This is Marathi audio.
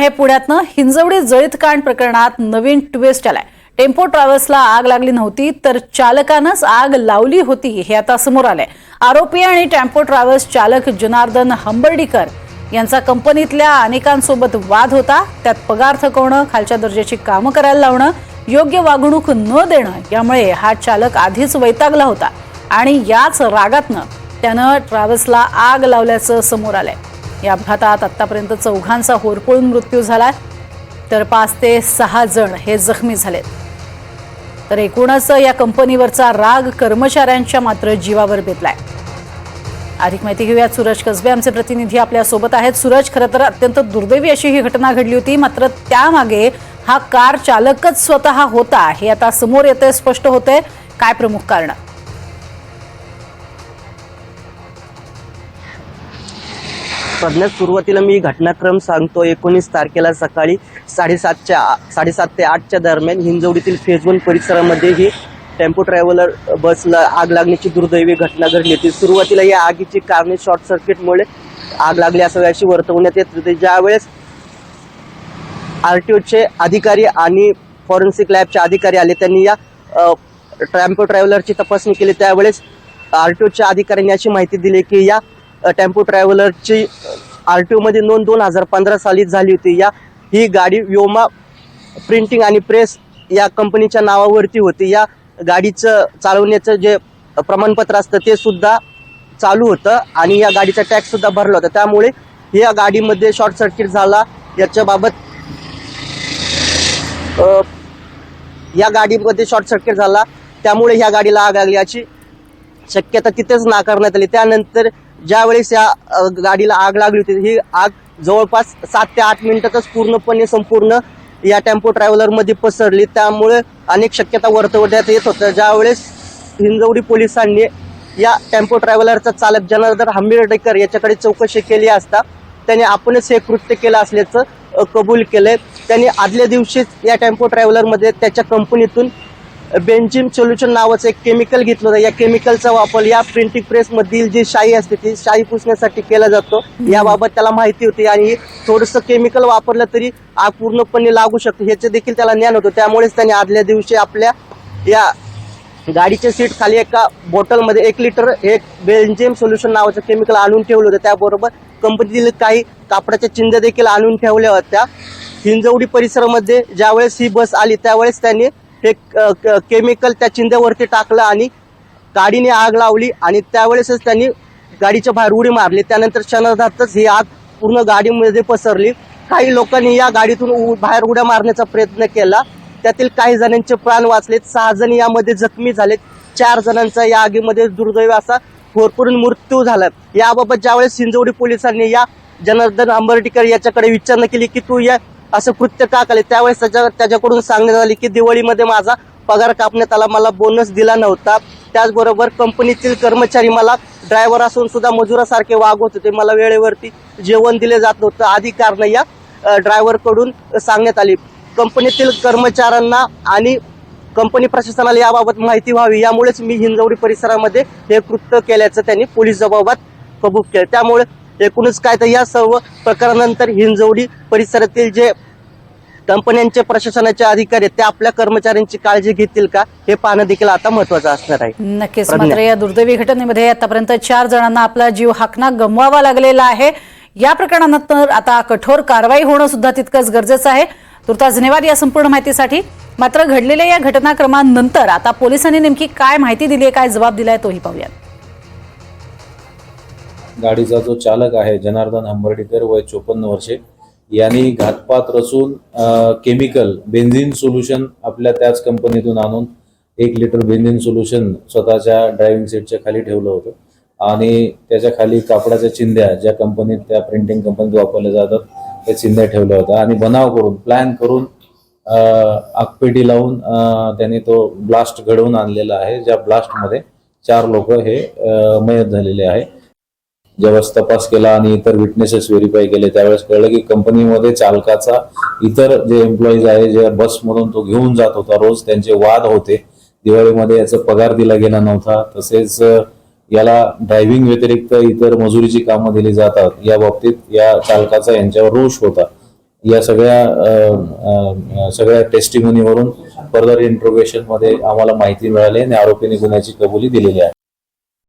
हे पुण्यातनं हिंजवडी जळीत कांड प्रकरणात नवीन ट्विस्ट आलाय. टेम्पो ट्रॅव्हल्सला आग लागली नव्हती तर चालकानंच आग लावली होती हे आता समोर आलंय. आरोपी आणि टेम्पो ट्रॅव्हल्स चालक जनार्दन हंबर्डीकर यांचा कंपनीतल्या अनेकांसोबत वाद होता. त्यात पगार थकवणं खालच्या दर्जाची कामं करायला लावणं योग्य वागणूक न देणं यामुळे हा चालक आधीच वैतागला होता. आणि याच रागातनं त्यानं ट्रॅव्हल्सला आग लावल्याचं समोर आलंय. या अपघातात आत्तापर्यंत चौघांचा होरपळून मृत्यू झाला तर पाच ते सहा जण हे जखमी झालेत. तर एकूणच या कंपनीवरचा राग कर्मचाऱ्यांच्या मात्र जीवावर बेतलाय. अधिक माहिती घेऊयात सूरज कसबे आमचे प्रतिनिधी आपल्यासोबत आहेत. सूरज खरं तर अत्यंत दुर्दैवी अशी ही घटना घडली होती. मात्र त्यामागे हा कार चालकच स्वतः होता हे आता समोर येते स्पष्ट होते काय प्रमुख कारण? सध्या सुरुवातीला मी घटनाक्रम सांगतो. एकोणीस तारखेला सकाळी साडेसातच्या साडेसात ते आठच्या दरम्यान हिंजवडीतील फेज वन परिसरामध्ये ही टेम्पो ट्रॅव्हलर बसला आग लागण्याची दुर्दैवी घटना घडली होती. सुरुवातीला या आगीची कारणे शॉर्ट सर्किटमुळे आग लागली असं अशी वर्तवण्यात येत होती. ज्यावेळेस आर टी ओचे अधिकारी आणि फॉरेन्सिक लॅबचे अधिकारी आले त्यांनी या टेम्पो ट्रॅव्हलरची तपासणी केली. त्यावेळेस आर टी ओच्या अधिकाऱ्यांनी अशी माहिती दिली की या टेम्पो ट्रॅव्हलरची आर टी ओमध्ये नोंद दोन हजार पंधरा साली झाली होती. या ही गाडी व्योमा प्रिंटिंग आणि प्रेस या कंपनीच्या नावावरती होती. या गाडीचं चालवण्याचं जे प्रमाणपत्र असतं ते सुद्धा चालू होतं आणि या गाडीचा टॅक्ससुद्धा भरला होता. त्यामुळे या गाडीमध्ये शॉर्ट सर्किट झाला. याच्याबाबत या गाडीमध्ये शॉर्ट सर्किट झाला. त्यामुळे ह्या गाडीला आग लागल्याची शक्यता तिथेच नाकारण्यात आली. त्यानंतर ज्यावेळेस या गाडीला आग लागली होती ही आग जवळपास सात ते आठ मिनिटातच पूर्णपणे संपूर्ण या टेम्पो ट्रॅव्हलरमध्ये पसरली. त्यामुळे अनेक शक्यता वर्तवण्यात येत होत्या. ज्यावेळेस हिंजवडी पोलिसांनी या टेम्पो ट्रॅव्हलरचा चालक जनार्दन हंबीरडेकर याच्याकडे चौकशी केली असता त्याने आपणच हे कृत्य केलं असल्याचं कबूल केलंय. त्यांनी आदल्या दिवशीच या टेम्पो ट्रॅव्हलरमध्ये त्याच्या कंपनीतून बेंजिम सोल्युशन नावाचं एक केमिकल घेतलं होतं. या केमिकलचा वापर या प्रिंटिंग प्रेसमधील जी शाई असते ती शाई पुसण्यासाठी केला जातो. याबाबत त्याला माहिती होती आणि थोडंसं केमिकल वापरलं तरी आग पूर्णपणे लागू शकते. ह्याचे देखील त्याला ज्ञान होतं. त्यामुळेच त्याने आदल्या दिवशी आपल्या या गाडीच्या सीट खाली एका बॉटलमध्ये एक लिटर एक बेंजिम सोल्युशन नावाचं केमिकल आणून ठेवलं होतं. त्याबरोबर कंपनीतील काही कापडाच्या चिंध्या देखील आणून ठेवल्या होत्या. हिंजवडी परिसरामध्ये ज्यावेळेस ही बस आली त्यावेळेस त्यांनी हे क- क- केमिकल त्या चिंध्यावरती टाकलं आणि गाडीने आग लावली आणि त्यावेळेसच त्यांनी गाडीच्या बाहेर उडी मारली. त्यानंतर क्षणार्धातच ही आग पूर्ण गाडीमध्ये पसरली. काही लोकांनी या गाडीतून उ- बाहेर उड्या मारण्याचा प्रयत्न केला. त्यातील काही जणांचे प्राण वाचलेत. सहा जण यामध्ये जखमी झालेत. चार जणांचा या आगीमध्ये दुर्दैव असा भरपूर मृत्यू झाला. याबाबत ज्यावेळेस सिंजवडी पोलिसांनी या जनार्दन आंबर्डीकर याच्याकडे विचारणा केली की तू या असं कृत्य का केले? त्यावेळेस त्याच्या त्याच्याकडून सांगण्यात आले की दिवाळीमध्ये माझा पगार कापण्यात आला. मला बोनस दिला नव्हता. त्याचबरोबर कंपनीतील कर्मचारी मला ड्रायव्हर असून सुद्धा मजुरासारखे वागवत होते. मला वेळेवरती जेवण दिले जात नव्हतं. आदी कारण या ड्रायव्हरकडून सांगण्यात आली. कंपनीतील कर्मचाऱ्यांना आणि कंपनी प्रशासनाला याबाबत माहिती व्हावी. यामुळेच मी हिंजवडी परिसरामध्ये हे कृत्य केल्याचं त्यांनी पोलीस जबाबात कबूल केलं. त्यामुळे एकूणच काय तर या सर्व प्रकारानंतर हिंजवडी परिसरातील जे कंपन्यांचे प्रशासनाचे अधिकारी आहेत ते आपल्या कर्मचाऱ्यांची काळजी घेतील का? हे पाहणं देखील आता महत्वाचं असणार आहे. नक्कीच. मात्र या दुर्दैवी घटनेमध्ये आतापर्यंत चार जणांना आपला जीव हाकना गमवावा लागलेला आहे. या प्रकरणानंतर आता कठोर कारवाई होणं सुद्धा तितकंच गरजेचं आहे. तुर्तास धन्यवाद या संपूर्ण माहितीसाठी. मात्र घडलेल्या या घटनाक्रमानंतर आता पोलिसांनी नेमकी काय माहिती दिली आहे काय जबाब दिलाय तोही पाहूयात. गाडीचा जो चालक आहे जनार्दन हंबर्डीकर वय चोपन्न वर्षे यांनी घातपात रचून केमिकल बेन्झिन सोल्युशन आपल्या त्याच कंपनीतून आणून एक लिटर बेन्झिन सोल्युशन स्वतःच्या ड्रायव्हिंग सीटच्या खाली ठेवलं होतं. आणि त्याच्याखाली कापडाच्या चिंध्या ज्या कंपनीत त्या प्रिंटिंग कंपनीत वापरल्या जातात त्या चिंध्या ठेवल्या होत्या. आणि बनाव करून प्लॅन करून आगपेटी लावून त्याने तो ब्लास्ट घडवून आणलेला आहे ज्या ब्लास्टमध्ये चार लोक हे मयत झालेले आहे. ज्यावेळेस तपास केला आणि इतर विटनेसेस व्हेरीफाय केले त्यावेळेस कळलं की कंपनीमध्ये चालकाचा इतर जे एम्प्लॉईज आहे जे बसमधून तो घेऊन जात होता रोज त्यांचे वाद होते. दिवाळीमध्ये याचा पगार दिला गेला नव्हता. तसेच याला ड्रायव्हिंग व्यतिरिक्त इतर मजुरीची कामं दिली जातात. या बाबतीत या चालकाचा यांच्यावर रोष होता. या सगळ्या सगळ्या टेस्टिमनीवरून फर्दर इंट्रोगेशनमध्ये आम्हाला माहिती मिळाली आणि आरोपीने गुन्ह्याची कबुली दिलेली आहे.